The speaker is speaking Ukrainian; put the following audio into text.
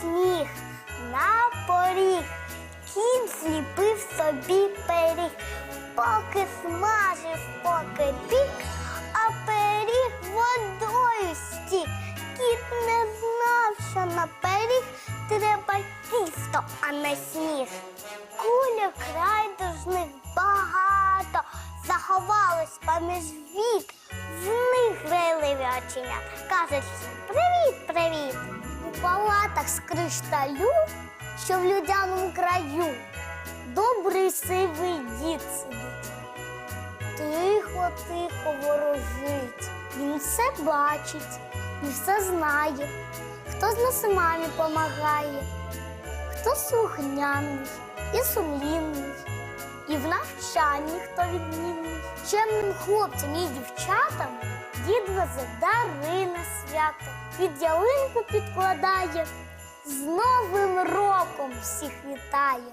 сніг, на поріг. Кіт зліпив собі пиріг, поки смажив, поки пік, а пиріг водою стік. Кіт не знав, що на пиріг треба тісто, а не сніг. Куля крайдужних багато, заховалось поміж вік. В них грайливі оченята. Кажуть привіт. З кришталю, що в людяному краю, добрий сивий дід сидить. Тихо, тихо ворожить. Він все бачить і все знає. Хто з нас мамі помагає, хто слухняний і сумлінний, і в навчанні хто відмінний. Чемним хлопцям і дівчатам дід везе дари на свято, під ялинку підкладає, з Новим роком всіх вітає.